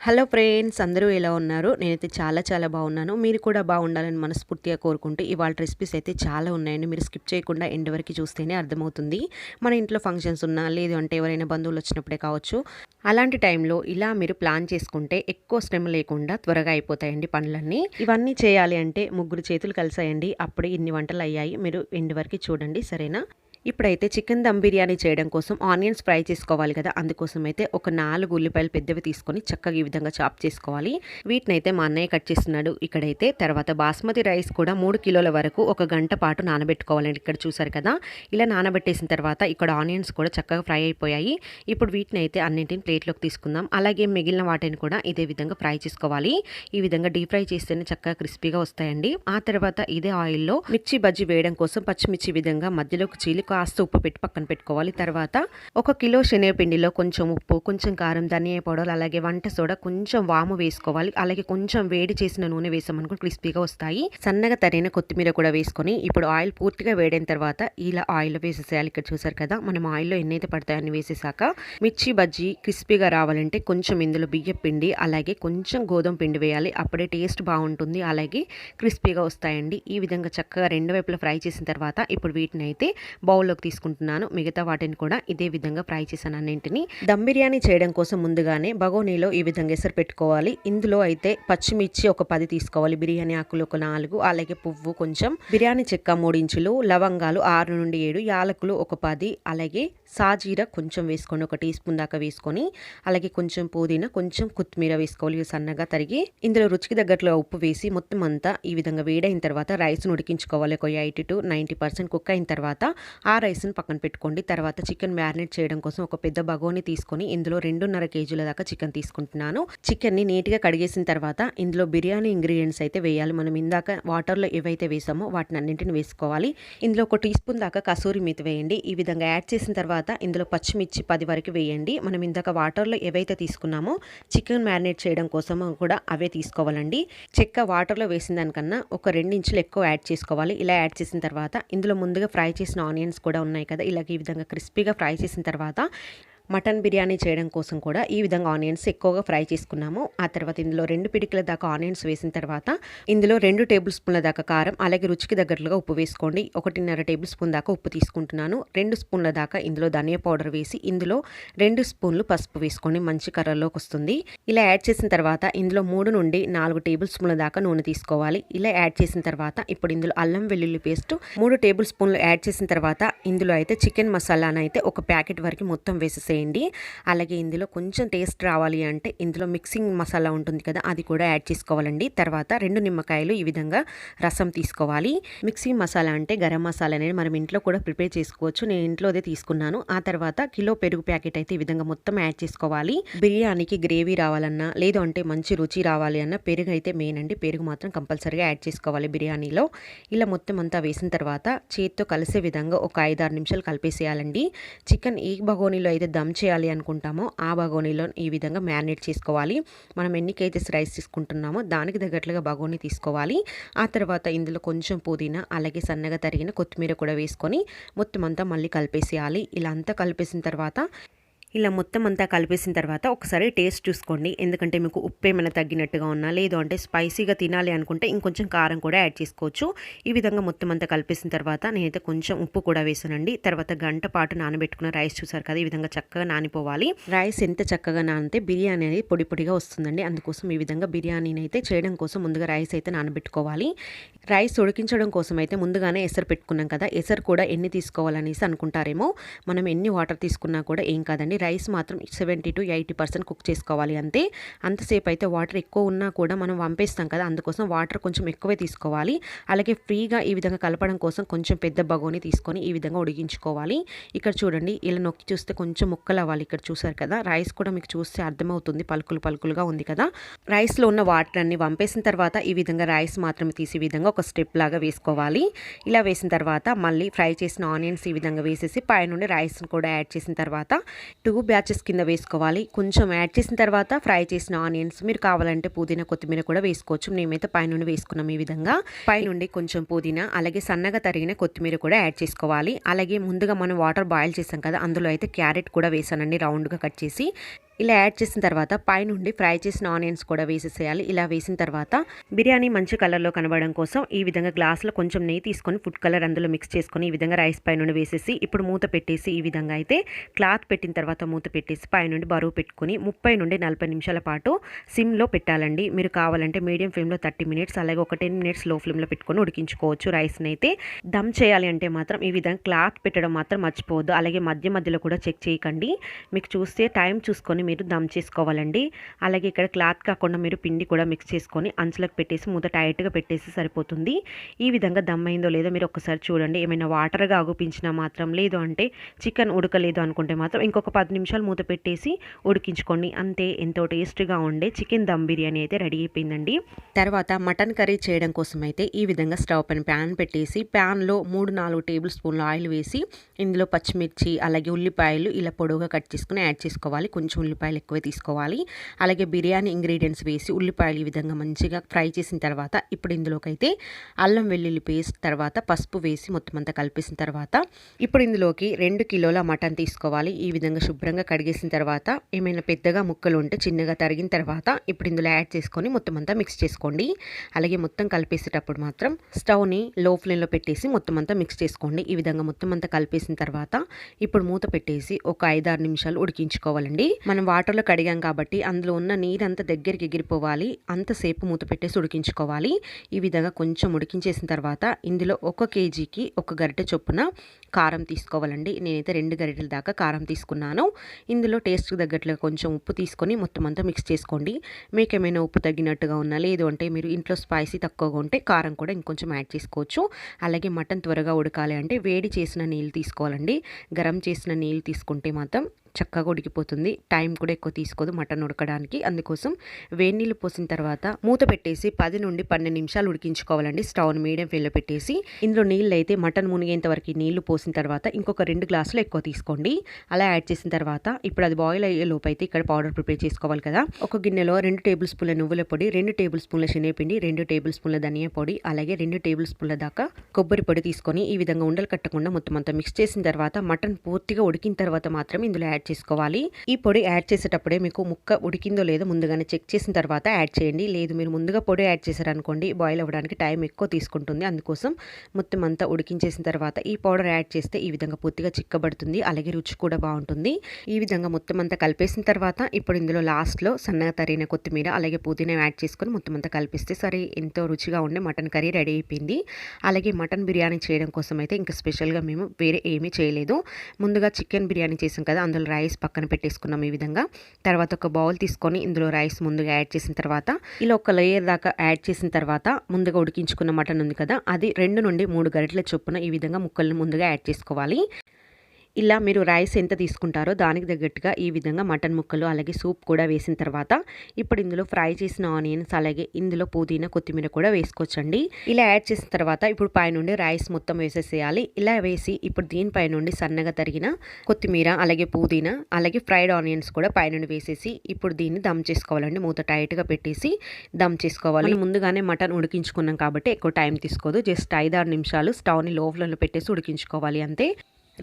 Hello friends అందరూ ఎలా ఉన్నారు? నేనైతే చాలా చాలా బాగున్నాను. మీరు కూడా బాగుండాలని మనస్ఫూర్తిగా కోరుకుంటూ ఇవాళ రెసిపీస్ అయితే చాలా ఉన్నాయండి. మీరు స్కిప్ చేయకుండా ఎండ్ వరకు చూస్తేనే అర్థమవుతుంది. మన ఇంట్లో ఫంక్షన్స్ ఉన్నా లేదు అంటే ఎవరైనా బంధువులు వచ్చినప్పుడే కావచ్చు అలాంటి టైంలో ఇలా మీరు ప్లాన్ చేసుకుంటే ఎక్కువ శ్రమ లేకుండా త్వరగా అయిపోతాయండి పనులన్నీ. ఇవన్నీ చేయాలి అంటే ముగ్గురు చేతులు కలిసాయండి. అప్పుడే ఇన్ని వంటలు అయ్యాయి. మీరు ఎండ్ వరకు చూడండి. సరేనా? ఇప్పుడైతే చికెన్ దమ్ బిర్యానీ చేయడం కోసం ఆనియన్స్ ఫ్రై చేసుకోవాలి కదా. అందుకోసం అయితే ఒక నాలుగు ఉల్లిపాయలు పెద్దవి తీసుకొని చక్కగా ఈ విధంగా చాప్ చేసుకోవాలి. వీటిని అయితే మా అన్నయ్య కట్ చేస్తున్నాడు. ఇక్కడైతే తర్వాత బాస్మతి రైస్ కూడా మూడు కిలోల వరకు ఒక గంట పాటు నానబెట్టుకోవాలండి. ఇక్కడ చూసారు కదా. ఇలా నానబెట్టేసిన తర్వాత ఇక్కడ ఆనియన్స్ కూడా చక్కగా ఫ్రై అయిపోయాయి. ఇప్పుడు వీటిని అయితే అన్నింటిని ప్లేట్లోకి తీసుకుందాం. అలాగే మిగిలిన వాటిని కూడా ఇదే విధంగా ఫ్రై చేసుకోవాలి. ఈ విధంగా డీప్ ఫ్రై చేస్తేనే చక్కగా క్రిస్పీగా వస్తాయండి. ఆ తర్వాత ఇదే ఆయిల్లో మిర్చి బజ్జీ వేయడం కోసం పచ్చిమిర్చి విధంగా మధ్యలోకి చీలిక కాస్త ఉప్పు పెట్టి పక్కన పెట్టుకోవాలి. తర్వాత ఒక కిలో శనగపిండిలో కొంచెం ఉప్పు కొంచెం కారం ధనియా పౌడర్ అలాగే వంట సోడా కొంచెం వాము వేసుకోవాలి. అలాగే కొంచెం వేడి చేసిన నూనె వేసామనుకో క్రిస్పీగా వస్తాయి. సన్నగా తరిగిన కొత్తిమీర కూడా వేసుకొని ఇప్పుడు ఆయిల్ పూర్తిగా వేడైన తర్వాత ఇలా ఆయిల్ వేసేసేయాలి. ఇక్కడ చూసారు కదా మనం ఆయిల్లో ఎన్నైతే పడతాయని వేసేసాక మిర్చి బజ్జీ క్రిస్పీగా రావాలంటే కొంచెం ఇందులో బియ్య పిండి అలాగే కొంచెం గోధుమ పిండి వేయాలి. అప్పుడే టేస్ట్ బాగుంటుంది అలాగే క్రిస్పీగా వస్తాయండి. ఈ విధంగా చక్కగా రెండు వైపులా ఫ్రై చేసిన తర్వాత ఇప్పుడు వీటిని అయితే బౌల్ బౌల్లోకి తీసుకుంటున్నాను. మిగతా వాటిని కూడా ఇదే విధంగా ఫ్రై చేశాను అన్నింటిని. దమ్ బిర్యానీ చేయడం కోసం ముందుగానే బగోనీలో ఈ విధంగా ఎసరు పెట్టుకోవాలి. ఇందులో అయితే పచ్చిమిర్చి ఒక పది తీసుకోవాలి. బిర్యానీ ఆకులు ఒక నాలుగు అలాగే పువ్వు కొంచెం. బిర్యానీ చెక్క మూడించులు లవంగాలు ఆరు నుండి ఏడు యాలకులు ఒక పది అలాగే సాజీర కొంచెం వేసుకొని ఒక టీ స్పూన్ దాకా వేసుకొని అలాగే కొంచెం పుదీనా కొంచెం కొత్తిమీర వేసుకోవాలి. సన్నగా తరిగి ఇందులో రుచికి దగ్గరలో ఉప్పు వేసి మొత్తం అంతా ఈ విధంగా వేడైన తర్వాత రైస్ను ఉడికించుకోవాలి. ఒక eighty to ninety percent cook అయిన తర్వాత ఆ రైస్ని పక్కన పెట్టుకోండి. తర్వాత చికెన్ మ్యారినేట్ చేయడం కోసం ఒక పెద్ద బగోని తీసుకొని ఇందులో రెండున్నర కేజీల దాకా చికెన్ తీసుకుంటున్నాను. చికెన్ని నీట్గా కడిగేసిన తర్వాత ఇందులో బిర్యానీ ఇంగ్రీడియంట్స్ అయితే వేయాలి. మనం ఇందాక వాటర్లో ఏవైతే వేసామో వాటిని అన్నింటిని వేసుకోవాలి. ఇందులో ఒక టీ స్పూన్ దాకా కసూరి మీత వేయండి. ఈ విధంగా యాడ్ చేసిన తర్వాత ఇందులో పచ్చిమిర్చి పది వరకు వేయండి. మనం ఇందాక వాటర్లో ఏవైతే తీసుకున్నామో చికెన్ మ్యారినేట్ చేయడం కోసం కూడా అవే తీసుకోవాలండి. చెక్క వాటర్లో వేసిన దానికన్నా ఒక రెండు ఇంచులు ఎక్కువ యాడ్ చేసుకోవాలి. ఇలా యాడ్ చేసిన తర్వాత ఇందులో ముందుగా ఫ్రై చేసిన ఆనియన్స్ కూడా ఉన్నాయి కదా. ఇలాగ ఈ విధంగా క్రిస్పీగా ఫ్రై చేసిన తర్వాత మటన్ బిర్యానీ చేయడం కోసం కూడా ఈ విధంగా ఆనియన్స్ ఎక్కువగా ఫ్రై చేసుకున్నాము. ఆ తర్వాత ఇందులో రెండు పిడికిల దాకా ఆనియన్స్ వేసిన తర్వాత ఇందులో రెండు టేబుల్ స్పూన్ల దాకా కారం అలాగే రుచికి దగ్గరగా ఉప్పు వేసుకోండి. ఒకటిన్నర టేబుల్ స్పూన్ దాకా ఉప్పు తీసుకుంటున్నాను. రెండు స్పూన్ల దాకా ఇందులో ధనియా పౌడర్ వేసి ఇందులో రెండు స్పూన్లు పసుపు వేసుకోండి మంచి కర్రలోకి వస్తుంది. ఇలా యాడ్ చేసిన తర్వాత ఇందులో మూడు నుండి నాలుగు టేబుల్ స్పూన్ల దాకా నూనె తీసుకోవాలి. ఇలా యాడ్ చేసిన తర్వాత ఇప్పుడు ఇందులో అల్లం వెల్లుల్లి పేస్ట్ మూడు టేబుల్ స్పూన్లు యాడ్ చేసిన తర్వాత ఇందులో అయితే చికెన్ మసాలాను అయితే ఒక ప్యాకెట్ వరకు మొత్తం వేసేసేయండి. చేయండి అలాగే ఇందులో కొంచెం టేస్ట్ రావాలి అంటే ఇందులో మిక్సింగ్ మసాలా ఉంటుంది కదా అది కూడా యాడ్ చేసుకోవాలండి. తర్వాత రెండు నిమ్మకాయలు ఈ విధంగా రసం తీసుకోవాలి. మిక్సింగ్ మసాలా అంటే గరం మసాలా అనేది మనం ఇంట్లో కూడా ప్రిపేర్ చేసుకోవచ్చు. నేను ఇంట్లోదే తీసుకున్నాను. ఆ తర్వాత కిలో పెరుగు ప్యాకెట్ అయితే ఈ విధంగా మొత్తం యాడ్ చేసుకోవాలి. బిర్యానీకి గ్రేవీ రావాలన్నా లేదు అంటే మంచి రుచి రావాలి అన్న పెరుగు అయితే మెయిన్ అండి. పెరుగు మాత్రం కంపల్సరీగా యాడ్ చేసుకోవాలి బిర్యానీలో. ఇలా మొత్తం అంతా వేసిన తర్వాత చేతితో కలిసే విధంగా ఒక ఐదు ఆరు నిమిషాలు కలిపేసేయాలండి. చికెన్ ఏ బగోనీలో అయితే దమ్ దమ్ చేయాలి అనుకుంటామో ఆ బగోనీలో ఈ విధంగా మ్యారినేట్ చేసుకోవాలి. మనం ఎన్ని కేజెస్ రైస్ తీసుకుంటున్నామో దానికి తగ్గట్లుగా బగోనీ తీసుకోవాలి. ఆ తర్వాత ఇందులో కొంచెం పుదీనా అలాగే సన్నగా తరిగిన కొత్తిమీర కూడా వేసుకొని మొత్తం అంతా మళ్ళీ కలిపేసేయాలి. ఇలా అంతా కలిపేసిన తర్వాత ఇలా మొత్తం అంతా కలిపేసిన తర్వాత ఒకసారి టేస్ట్ చూసుకోండి. ఎందుకంటే మీకు ఉప్పు ఏమైనా తగ్గినట్టుగా ఉన్నా లేదు అంటే స్పైసీగా తినాలి అనుకుంటే ఇంకొంచెం కారం కూడా యాడ్ చేసుకోవచ్చు. ఈ విధంగా మొత్తం అంతా కలిపేసిన తర్వాత నేనైతే కొంచెం ఉప్పు కూడా వేసానండి. తర్వాత గంట పాటు నానబెట్టుకున్న రైస్ చూసారు కదా ఈ విధంగా చక్కగా నానిపోవాలి. రైస్ ఎంత చక్కగా నానితే బిర్యానీ అనేది పొడి పొడిగా వస్తుందండి. అందుకోసం ఈ విధంగా బిర్యానీని అయితే చేయడం కోసం ముందుగా రైస్ అయితే నానబెట్టుకోవాలి. రైస్ ఉడికించడం కోసం అయితే ముందుగానే ఎసరు పెట్టుకున్నాం కదా ఎసరు కూడా ఎన్ని తీసుకోవాలనేసి అనుకుంటారేమో. మనం ఎన్ని వాటర్ తీసుకున్నా కూడా ఏం కాదండి రైస్ మాత్రం seventy to eighty percent cook చేసుకోవాలి అంతే. అంతసేపు అయితే వాటర్ ఎక్కువ ఉన్నా కూడా మనం వంపేస్తాం కదా అందుకోసం వాటర్ కొంచెం ఎక్కువే తీసుకోవాలి. అలాగే ఫ్రీగా ఈ విధంగా కలపడం కోసం కొంచెం పెద్ద బగోని తీసుకొని ఈ విధంగా ఉడిగించుకోవాలి ఇక్కడ చూడండి ఇలా నొక్కి చూస్తే కొంచెం ముక్కలు అవ్వాలి ఇక్కడ చూసారు కదా. రైస్ కూడా మీకు చూస్తే అర్థమవుతుంది పలుకులు పలుకులుగా ఉంది కదా. రైస్లో ఉన్న వాటర్ అన్ని వంపేసిన తర్వాత ఈ విధంగా రైస్ మాత్రమే తీసే విధంగా ఒక స్టెప్ లాగా వేసుకోవాలి. ఇలా వేసిన తర్వాత మళ్ళీ ఫ్రై చేసిన ఆనియన్స్ ఈ విధంగా వేసేసి పైనుండి రైస్ని కూడా యాడ్ చేసిన తర్వాత టూ బ్యాచెస్ కింద వేసుకోవాలి. కొంచెం యాడ్ చేసిన తర్వాత ఫ్రై చేసిన ఆనియన్స్ మీరు కావాలంటే పుదీనా కొత్తిమీర కూడా వేసుకోవచ్చు. మేమైతే పైనుండి వేసుకున్నాం ఈ విధంగా. పైనుండి కొంచెం పుదీనా అలాగే సన్నగా తరిగిన కొత్తిమీర కూడా యాడ్ చేసుకోవాలి. అలాగే ముందుగా మనం వాటర్ బాయిల్ చేసాం కదా అందులో అయితే క్యారెట్ కూడా వేసానండి రౌండ్గా కట్ చేసి. ఇలా యాడ్ చేసిన తర్వాత పైనుండి ఫ్రై చేసిన ఆనియన్స్ కూడా వేసేసేయాలి. ఇలా వేసిన తర్వాత బిర్యానీ మంచి కలర్లో కనబడడం కోసం ఈ విధంగా గ్లాస్లో కొంచెం నెయ్యి తీసుకొని ఫుడ్ కలర్ అందులో మిక్స్ చేసుకొని ఈ విధంగా రైస్ పైనుండి వేసేసి ఇప్పుడు మూత పెట్టేసి ఈ విధంగా అయితే క్లాత్ పెట్టిన తర్వాత మూత పెట్టేసి పైనుండి బరువు పెట్టుకుని ముప్పై నుండి నలభై నిమిషాల పాటు సిమ్లో పెట్టాలండి. మీరు కావాలంటే మీడియం ఫ్లేమ్లో థర్టీ మినిట్స్ అలాగే ఒక టెన్ మినిట్స్లో ఫ్లేమ్లో పెట్టుకొని ఉడికించుకోవచ్చు. రైస్ని అయితే దమ్ చేయాలి అంటే మాత్రం ఈ విధంగా క్లాత్ పెట్టడం మాత్రం మర్చిపోవద్దు. అలాగే మధ్య మధ్యలో కూడా చెక్ చేయకండి. మీకు చూస్తే టైం చూసుకొని మీరు దమ్ చేసుకోవాలండి. అలాగే ఇక్కడ క్లాత్ కాకుండా మీరు పిండి కూడా మిక్స్ చేసుకొని అంచులకు పెట్టేసి మూత టైట్గా పెట్టేసి సరిపోతుంది. ఈ విధంగా దమ్ అయిందో లేదో మీరు ఒకసారి చూడండి. ఏమైనా వాటర్గా ఆగుపించినా మాత్రం లేదు అంటే చికెన్ ఉడకలేదు అనుకుంటే మాత్రం ఇంకొక పది నిమిషాలు మూత పెట్టేసి ఉడికించుకోండి. అంతే ఎంతో టేస్ట్గా ఉండే చికెన్ దమ్ బిర్యానీ అయితే రెడీ అయిపోయిందండి. తర్వాత మటన్ కర్రీ చేయడం కోసం అయితే ఈ విధంగా స్టవ్ పైన ప్యాన్ పెట్టేసి ప్యాన్లో మూడు నాలుగు టేబుల్ స్పూన్ల ఆయిల్ వేసి ఇందులో పచ్చిమిర్చి అలాగే ఉల్లిపాయలు ఇలా పొడవుగా కట్ చేసుకుని యాడ్ చేసుకోవాలి. కొంచెం ఉల్లిపాయలు ఎక్కువ తీసుకోవాలి. అలాగే బిర్యానీ ఇంగ్రీడియంట్స్ వేసి ఉల్లిపాయలు ఈ విధంగా మంచిగా ఫ్రై చేసిన తర్వాత ఇప్పుడు ఇందులోకి అయితే అల్లం వెల్లుల్లి పేస్ట్ తర్వాత పసుపు వేసి మొత్తం అంతా కలిపేసిన తర్వాత ఇప్పుడు ఇందులోకి రెండు కిలోల మటన్ తీసుకోవాలి. ఈ విధంగా శుభ్రంగా కడిగేసిన తర్వాత ఏమైనా పెద్దగా ముక్కలు ఉంటే చిన్నగా తరిగిన తర్వాత ఇప్పుడు ఇందులో యాడ్ చేసుకొని మొత్తం అంతా మిక్స్ చేసుకోండి. అలాగే మొత్తం కలిపేసేటప్పుడు మాత్రం స్టవ్ని లో ఫ్లేమ్లో పెట్టేసి మొత్తం అంతా మిక్స్ చేసుకోండి. ఈ విధంగా మొత్తం అంతా కలిపేసిన తర్వాత ఇప్పుడు మూత పెట్టేసి ఒక ఐదారు నిమిషాలు ఉడికించుకోవాలండి. మనం వాటర్లో కడిగాం కాబట్టి అందులో ఉన్న నీరంతా దగ్గరికి ఎగిరిపోవాలి. అంతసేపు మూత పెట్టేసి ఉడికించుకోవాలి. ఈ విధంగా కొంచెం ఉడికించేసిన తర్వాత ఇందులో ఒక కేజీకి ఒక గరిటె చొప్పున కారం తీసుకోవాలండి. నేనైతే రెండు గరిటెల దాకా కారం తీసుకున్నాను. ఇందులో టేస్ట్కి తగ్గట్లుగా కొంచెం ఉప్పు తీసుకొని మొత్తం అంతా మిక్స్ చేసుకోండి. మీకు ఏమైనా ఉప్పు తగ్గినట్టుగా ఉన్నా లేదు అంటే మీరు ఇంట్లో స్పైసీ తక్కువగా ఉంటే కారం కూడా ఇంకొంచెం యాడ్ చేసుకోవచ్చు. అలాగే మటన్ త్వరగా ఉడకాలి అంటే వేడి చేసిన నీళ్ళు తీసుకోవాలండి. గరం చేసిన నీళ్ళు తీసుకుంటే మాత్రం చక్కగా ఉడికిపోతుంది. టైం కూడా ఎక్కువ తీసుకోదు మటన్ ఉడకడానికి. అందుకోసం వేడి నీళ్ళు పోసిన తర్వాత మూత పెట్టేసి పది నుండి పన్నెండు నిమిషాలు ఉడికించుకోవాలండి. స్టవ్ని మీడియం ఫ్లేమ్లో పెట్టేసి ఇందులో నీళ్ళు అయితే మటన్ మునిగేంత వరకు నీళ్ళు పోసిన తర్వాత ఇంకొక రెండు గ్లాసులు ఎక్కువ తీసుకోండి. అలా యాడ్ చేసిన తర్వాత ఇప్పుడు అది బాయిల్ అయ్యే లోపు అయితే ఇక్కడ పౌడర్ ప్రిపేర్ చేసుకోవాలి కదా. ఒక గిన్నెలో రెండు టేబుల్ స్పూన్ల నువ్వుల పొడి రెండు టేబుల్ స్పూన్ల శనగపిండి రెండు టేబుల్ స్పూన్ల ధనియా పొడి అలాగే రెండు టేబుల్ స్పూన్ల దాకా కొబ్బరి పొడి తీసుకొని ఈ విధంగా ఉండలు కట్టకుండా మొత్తం అంతా మిక్స్ చేసిన తర్వాత మటన్ పూర్తిగా ఉడికిన తర్వాత మాత్రం ఇందులో యాడ్ చేసుకోవాలి. ఈ పొడి యాడ్ చేసేటప్పుడే మీకు ముక్క ఉడికిందో లేదో ముందుగానే చెక్ చేసిన తర్వాత యాడ్ చేయండి. లేదు మీరు ముందుగా పొడి యాడ్ చేశారనుకోండి బాయిల్ అవ్వడానికి టైం ఎక్కువ తీసుకుంటుంది. అందుకోసం మొత్తం అంతా ఉడికించేసిన తర్వాత ఈ పౌడర్ యాడ్ చేస్తే ఈ విధంగా పూర్తిగా చిక్కబడుతుంది. అలాగే రుచి కూడా బాగుంటుంది. ఈ విధంగా మొత్తం అంతా కలిపేసిన తర్వాత ఇప్పుడు ఇందులో లాస్ట్లో సన్నగా తరిగిన కొత్తిమీర అలాగే పుదీనా యాడ్ చేసుకొని మొత్తం అంతా కలిపిస్తే సరే ఎంతో రుచిగా ఉండే మటన్ కర్రీ రెడీ అయిపోయింది. అలాగే మటన్ బిర్యానీ చేయడం కోసం అయితే ఇంకా స్పెషల్గా మేము వేరే ఏమీ చేయలేదు. ముందుగా చికెన్ బిర్యానీ చేసాం కదా అందులో రైస్ పక్కన పెట్టేసుకున్నాం ఈ విధంగా. తర్వాత ఒక బౌల్ తీసుకొని ఇందులో రైస్ ముందుగా యాడ్ చేసిన తర్వాత ఇలా ఒక లేయర్ దాకా యాడ్ చేసిన తర్వాత ముందుగా ఉడికించుకున్న మటన్ ఉంది కదా అది రెండు నుండి మూడు గరిటెల చొప్పున ఈ విధంగా ముక్కలను ముందుగా యాడ్ చేసుకోవాలి. ఇలా మీరు రైస్ ఎంత తీసుకుంటారో దానికి తగ్గట్టుగా ఈ విధంగా మటన్ ముక్కలు అలాగే సూప్ కూడా వేసిన తర్వాత ఇప్పుడు ఇందులో ఫ్రై చేసిన ఆనియన్స్ అలాగే ఇందులో పుదీనా కొత్తిమీర కూడా వేసుకోవచ్చండి. ఇలా యాడ్ చేసిన తర్వాత ఇప్పుడు పైనుండి రైస్ మొత్తం వేసేసేయాలి. ఇలా వేసి ఇప్పుడు దీనిపై నుండి సన్నగా తరిగిన కొత్తిమీర అలాగే పుదీనా అలాగే ఫ్రైడ్ ఆనియన్స్ కూడా పైనుండి వేసేసి ఇప్పుడు దీన్ని దమ్ చేసుకోవాలండి. మూత టైట్గా పెట్టేసి దమ్ చేసుకోవాలి. ముందుగానే మటన్ ఉడికించుకున్నాం కాబట్టి ఎక్కువ టైం తీసుకోదు. జస్ట్ ఐదారు నిమిషాలు స్టవ్ని లో పెట్టేసి ఉడికించుకోవాలి అంతే.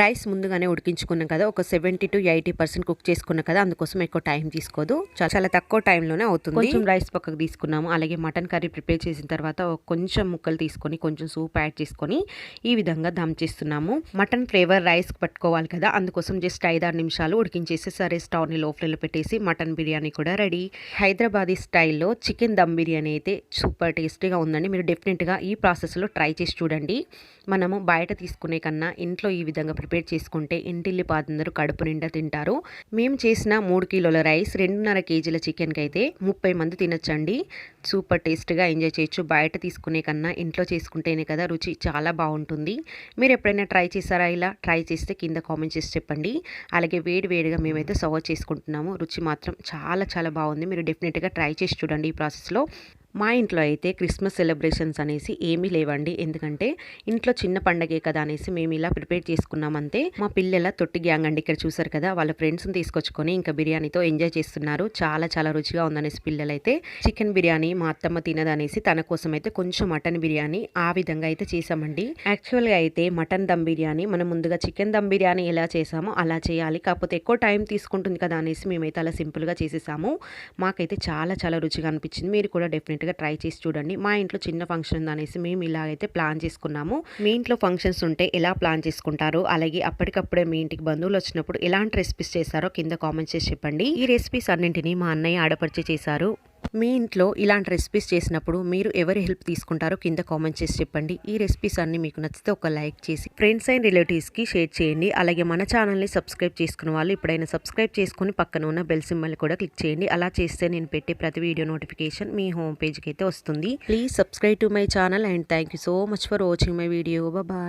రైస్ ముందుగానే ఉడికించుకున్నాం కదా ఒక seventy to eighty percent cook చేసుకున్నాం కదా అందుకోసం ఎక్కువ టైం తీసుకోదు. చాలా చాలా తక్కువ టైంలోనే అవుతుంది. కొంచెం రైస్ పక్కకు తీసుకున్నాము. అలాగే మటన్ కర్రీ ప్రిపేర్ చేసిన తర్వాత కొంచెం ముక్కలు తీసుకొని కొంచెం సూప్ యాడ్ చేసుకొని ఈ విధంగా దమ్ చేస్తున్నాము. మటన్ ఫ్లేవర్ రైస్ పట్టుకోవాలి కదా అందుకోసం జస్ట్ ఐదారు నిమిషాలు ఉడికించేసి సరే స్టవ్ని లో ఫ్లేలో పెట్టేసి మటన్ బిర్యానీ కూడా రెడీ. హైదరాబాదీ స్టైల్లో చికెన్ దమ్ బిర్యానీ అయితే సూపర్ టేస్టీగా ఉందండి. మీరు డెఫినెట్గా ఈ ప్రాసెస్లో ట్రై చేసి చూడండి. మనము బయట తీసుకునే కన్నా ఇంట్లో ఈ విధంగా ప్రిపేర్ చేసుకుంటే ఇంటిల్లి పాదందరూ కడుపు నిండా తింటారు. మేము చేసిన మూడు కిలోల రైస్ రెండున్నర కేజీల చికెన్కి అయితే ముప్పై మంది తినొచ్చండి. సూపర్ టేస్ట్గా ఎంజాయ్ చేయొచ్చు. బయట తీసుకునే కన్నా ఇంట్లో చేసుకుంటేనే కదా రుచి చాలా బాగుంటుంది. మీరు ఎప్పుడైనా ట్రై చేశారా ఇలా? ట్రై చేస్తే కింద కామెంట్ చేసి చెప్పండి. అలాగే వేడి వేడిగా మేమైతే సర్వ్ చేసుకుంటున్నాము. రుచి మాత్రం చాలా చాలా బాగుంది. మీరు డెఫినెట్గా ట్రై చేసి చూడండి ఈ ప్రాసెస్లో. మా ఇంట్లో అయితే క్రిస్మస్ సెలబ్రేషన్స్ అనేసి ఏమీ లేవండి. ఎందుకంటే ఇంట్లో చిన్న పండగే కదా అనేసి మేము ఇలా ప్రిపేర్ చేసుకున్నామంతే. మా పిల్లల తొట్టి గ్యాంగ్ అండి ఇక్కడ చూసారు కదా వాళ్ళ ఫ్రెండ్స్ని తీసుకొచ్చుకొని ఇంకా బిర్యానీతో ఎంజాయ్ చేస్తున్నారు. చాలా చాలా రుచిగా ఉందనేసి పిల్లలైతే చికెన్ బిర్యానీ మా అత్తమ్మ తినదనేసి తన కోసం అయితే కొంచెం మటన్ బిర్యానీ ఆ విధంగా అయితే చేసామండి యాక్చువల్గా అయితే మటన్ దమ్ బిర్యానీ మనం ముందుగా చికెన్ దమ్ బిర్యానీ ఎలా చేసామో అలా చేయాలి. కాకపోతే ఎక్కువ టైం తీసుకుంటుంది కదా అనేసి మేమైతే అలా సింపుల్గా చేసేసాము. మాకైతే చాలా చాలా రుచిగా అనిపించింది. మీరు కూడా డెఫినెట్ డెఫినెట్గా ట్రై చేసి చూడండి. మా ఇంట్లో చిన్న ఫంక్షన్ ఉంది అనేసి మేము ఇలాగైతే ప్లాన్ చేసుకున్నాము. మీ ఇంట్లో ఫంక్షన్స్ ఉంటే ఎలా ప్లాన్ చేసుకుంటారో అలాగే అప్పటికప్పుడే మీ ఇంటికి బంధువులు వచ్చినప్పుడు ఎలాంటి రెసిపీస్ చేశారో కింద కామెంట్ చేసి చెప్పండి. ఈ రెసిపీస్ అన్నింటినీ మా అన్నయ్య ఆడపరిచి చేశారు. మీ ఇంట్లో ఇలాంటి రెసిపీస్ చేసినప్పుడు మీరు ఎవరి హెల్ప్ తీసుకుంటారో కింద కామెంట్ చేసి చెప్పండి. ఈ రెసిపీస్ అన్ని మీకు నచ్చితే ఒక లైక్ చేసి ఫ్రెండ్స్ అండ్ రిలేటివ్స్కి షేర్ చేయండి. అలాగే మన ఛానల్ని సబ్స్క్రైబ్ చేసుకున్న వాళ్ళు ఇప్పుడైనా సబ్స్క్రైబ్ చేసుకుని పక్కన ఉన్న బెల్ సింబల్ని కూడా క్లిక్ చేయండి. అలా చేస్తే నేను పెట్టే ప్రతి వీడియో నోటిఫికేషన్ మీ హోమ్ పేజ్కి అయితే వస్తుంది. Please subscribe to my channel and thank you so much for watching my video. Bye.